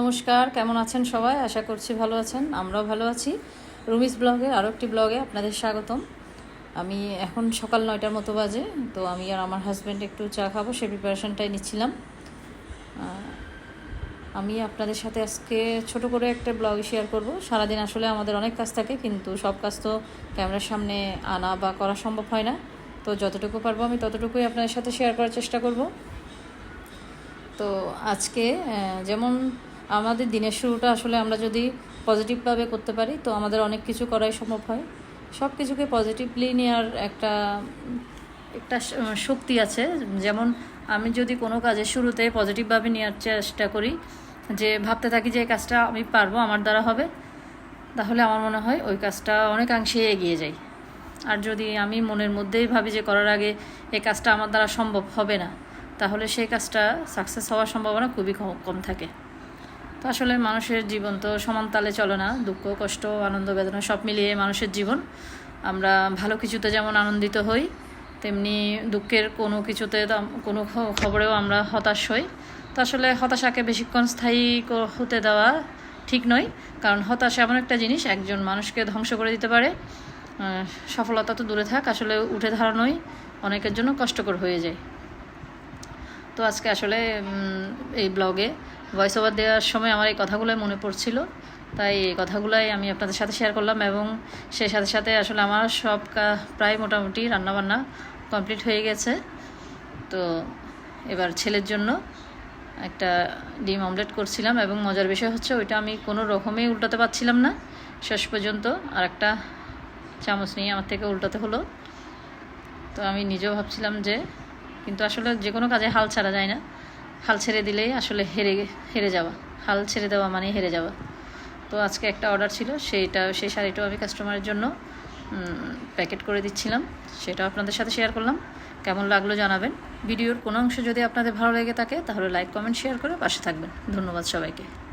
নমস্কার, কেমন আছেন সবাই? আশা করছি ভালো আছেন, আমরাও ভালো আছি। রুমিস ব্লগের আরও একটি ব্লগে আপনাদের স্বাগতম। আমি এখন সকাল নয়টার মতো বাজে, তো আমি আর আমার হাজব্যান্ড একটু চা খাব, সে প্রিপারেশনটাই নিচ্ছিলাম। আমি আপনাদের সাথে আজকে ছোট করে একটা ব্লগ শেয়ার করব। সারাদিন আসলে আমাদের অনেক কাজ থাকে, কিন্তু সব কাজ তো ক্যামেরার সামনে আনা বা করা সম্ভব হয় না। তো যতটুকু পারব আমি ততটুকুই আপনাদের সাথে শেয়ার করার চেষ্টা করব। তো আজকে যেমন আমাদের দিনের শুরুটা আসলে আমরা যদি পজিটিভভাবে করতে পারি, তো আমাদের অনেক কিছু করাই সম্ভব হয়। সব কিছুকে পজিটিভলি নেওয়ার একটা একটা শক্তি আছে। যেমন আমি যদি কোনো কাজের শুরুতে পজিটিভভাবে নেওয়ার চেষ্টা করি, যে ভাবতে থাকি যে এই কাজটা আমি পারব, আমার দ্বারা হবে, তাহলে আমার মনে হয় ওই কাজটা অনেকাংশে এগিয়ে যায়। আর যদি আমি মনের মধ্যেই ভাবি যে করার আগে এই কাজটা আমার দ্বারা সম্ভব হবে না, তাহলে সেই কাজটা সাকসেস হওয়ার সম্ভাবনা খুবই কম থাকে। তো আসলে মানুষের জীবন তো সমান তালে চলে না। দুঃখ, কষ্ট, আনন্দ, বেদনা সব মিলিয়ে মানুষের জীবন। আমরা ভালো কিছুতে যেমন আনন্দিত হই, তেমনি দুঃখের কোনো কিছুতে কোনো খবরেও আমরা হতাশ হই। তো আসলে হতাশাকে বেশিক্ষণ স্থায়ী হতে দেওয়া ঠিক নয় কারণ হতাশা এমন একটা জিনিস, একজন মানুষকে ধ্বংস করে দিতে পারে। সফলতা তো দূরে থাক, আসলে উঠে দাঁড়ানোই অনেকের জন্য কষ্টকর হয়ে যায়। তো আজকে আসলে এই ব্লগে ভয়েস ওভার দেওয়ার সময় আমার এই কথাগুলোই মনে পড়ছিল। তাই এই কথাগুলোই আমি আপনাদের সাথে শেয়ার করলাম এবং সেই সাথে সাথে আসলে আমার সব প্রায় মোটামুটি রান্নাবান্না কমপ্লিট হয়ে গেছে। তো এবার ছেলের জন্য একটা ডিম অমলেট করছিলাম এবং মজার বিষয় হচ্ছে ওইটা আমি কোনো রকমেই উল্টাতে পারছিলাম না। শেষ পর্যন্ত আর একটা চামচ নিয়ে আমার থেকে উল্টাতে হলো। তো আমি নিজেও ভাবছিলাম যে কিন্তু আসলে যে কোনো কাজে হাল ছাড়া যায় না। হাল ছেড়ে দিলেই আসলে হেরে হেরে যাওয়া। হাল ছেড়ে দেওয়া মানে হেরে যাওয়া। তো আজকে একটা অর্ডার ছিল, সেইটা সেই শাড়িটাও আমি কাস্টমারের জন্য প্যাকেট করে দিচ্ছিলাম। সেটাও আপনাদের সাথে শেয়ার করলাম। কেমন লাগল জানাবেন। ভিডিওর কোনো অংশ যদি আপনাদের ভালো লেগে থাকে, তাহলে লাইক কমেন্ট শেয়ার করে পাশে থাকবেন। ধন্যবাদ সবাইকে।